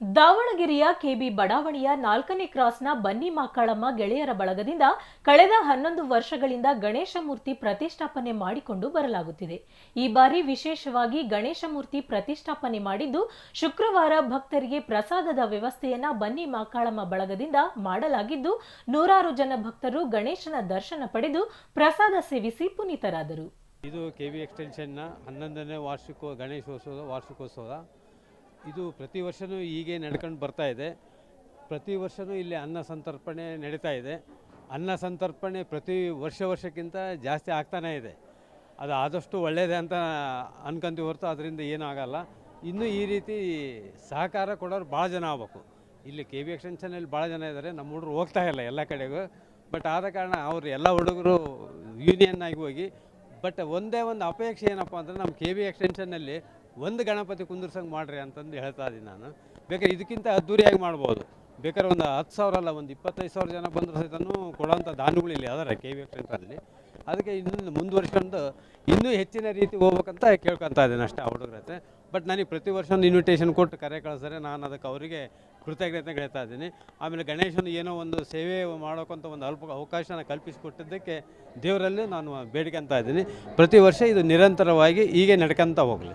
ದಾವಣಗೆರೆಯ ಕೆಬಿ ಬಡಾವಣೆಯ ನಾಲ್ಕನೇ ಕ್ರಾಸ್ನ ಬನ್ನಿ ಮಾಕಾಳಮ್ಮ ಗೆಳೆಯರ ಬಳಗದಿಂದ ಕಳೆದ ಹನ್ನೊಂದು ವರ್ಷಗಳಿಂದ ಗಣೇಶ ಮೂರ್ತಿ ಪ್ರತಿಷ್ಠಾಪನೆ ಮಾಡಿಕೊಂಡು ಬರಲಾಗುತ್ತಿದೆ. ಈ ಬಾರಿ ವಿಶೇಷವಾಗಿ ಗಣೇಶ ಮೂರ್ತಿ ಪ್ರತಿಷ್ಠಾಪನೆ ಮಾಡಿದ್ದು ಶುಕ್ರವಾರ ಭಕ್ತರಿಗೆ ಪ್ರಸಾದದ ವ್ಯವಸ್ಥೆಯನ್ನ ಬನ್ನಿ ಮಾಕಾಳಮ್ಮ ಬಳಗದಿಂದ ಮಾಡಲಾಗಿದ್ದು, ನೂರಾರು ಜನ ಭಕ್ತರು ಗಣೇಶನ ದರ್ಶನ ಪಡೆದು ಪ್ರಸಾದ ಸೇವಿಸಿ ಪುನೀತರಾದರು. ಇದು ಕೆಬಿ ಎಕ್ಸ್ಟೆನ್ಷನ್ನ ಹನ್ನೊಂದನೇ ವಾರ್ಷಿಕ ವಾರ್ಷಿಕೋತ್ಸವ. ಇದು ಪ್ರತಿ ವರ್ಷವೂ ಹೀಗೆ ನಡ್ಕೊಂಡು ಬರ್ತಾ ಇದೆ. ಪ್ರತಿ ವರ್ಷವೂ ಇಲ್ಲಿ ಅನ್ನ ಸಂತರ್ಪಣೆ ನಡೀತಾ ಇದೆ. ಅನ್ನ ಸಂತರ್ಪಣೆ ಪ್ರತಿ ವರ್ಷ ವರ್ಷಕ್ಕಿಂತ ಜಾಸ್ತಿ ಆಗ್ತಾನೇ ಇದೆ. ಅದು ಆದಷ್ಟು ಒಳ್ಳೆಯದೇ ಅಂತ ಅನ್ಕೊಂತೀವಿ ಹೊರತು ಅದರಿಂದ ಏನೂ ಆಗಲ್ಲ. ಇನ್ನೂ ಈ ರೀತಿ ಸಹಕಾರ ಕೊಡೋರು ಭಾಳ ಜನ ಆಗ್ಬೇಕು. ಇಲ್ಲಿ ಕೆ ಬಿ ಎಕ್ಸ್ಟೆನ್ಷನಲ್ಲಿ ಭಾಳ ಜನ ಇದ್ದಾರೆ. ನಮ್ಮ ಹುಡುಗರು ಹೋಗ್ತಾ ಇಲ್ಲ ಎಲ್ಲ ಕಡೆಗೂ. ಬಟ್ ಆದ ಕಾರಣ ಅವರು ಎಲ್ಲ ಹುಡುಗರು ಯೂನಿಯನ್ ಆಗಿ ಹೋಗಿ. ಬಟ್ ಒಂದೇ ಒಂದು ಅಪೇಕ್ಷೆ ಏನಪ್ಪ ಅಂದರೆ ನಮ್ಮ ಕೆ ಬಿ ಎಕ್ಸ್ಟೆನ್ಷನ್ನಲ್ಲಿ ಒಂದು ಗಣಪತಿ ಕುಂದಿರ್ಸಂಗೆ ಮಾಡ್ರಿ ಅಂತಂದು ಹೇಳ್ತಾ ಇದ್ದೀನಿ ನಾನು. ಬೇಕಾದ್ರೆ ಇದಕ್ಕಿಂತ ಅದ್ದೂರಿಯಾಗಿ ಮಾಡ್ಬೋದು. ಬೇಕಾದ್ರೆ ಒಂದು ಹತ್ತು ಸಾವಿರ ಅಲ್ಲ, ಒಂದು ಇಪ್ಪತ್ತೈದು ಸಾವಿರ ಜನ ಬಂದರೂ ಸಹಿತನೂ ಕೊಡೋಂಥ ಇಲ್ಲಿ ಅದಾರೆ ಕೆ ವಿ ಎಕ್ಸ್ಟೆನ್ಷನಲ್ಲಿ ಅದಕ್ಕೆ ಇನ್ನೂ ಮುಂದುವರ್ಸ್ಕೊಂಡು ಇನ್ನೂ ಹೆಚ್ಚಿನ ರೀತಿ ಹೋಗ್ಬೇಕಂತ ಕೇಳ್ಕೊತಾ ಇದ್ದೀನಿ ಅಷ್ಟೇ ಆ ಹುಡುಗ್ರ ಹತ್ರ. ಬಟ್ ನನಗೆ ಪ್ರತಿ ವರ್ಷ ಒಂದು ಇನ್ವಿಟೇಷನ್ ಕೊಟ್ಟು ಕರೆ ಕಳಿಸ್ತಾರೆ ನಾನು ಅದಕ್ಕೆ ಅವರಿಗೆ ಕೃತಜ್ಞತೆ ಹೇಳ್ತಾ ಇದ್ದೀನಿ. ಆಮೇಲೆ ಗಣೇಶನ ಏನೋ ಒಂದು ಸೇವೆ ಮಾಡೋಕ್ಕಂತ ಒಂದು ಅಲ್ಪ ಅವಕಾಶನ ಕಲ್ಪಿಸಿಕೊಟ್ಟಿದ್ದಕ್ಕೆ ದೇವರಲ್ಲಿ ನಾನು ಬೇಡಿಕೊಂತ ಇದ್ದೀನಿ. ಪ್ರತಿ ವರ್ಷ ಇದು ನಿರಂತರವಾಗಿ ಹೀಗೆ ನಡ್ಕೊಂತ ಹೋಗಲಿ.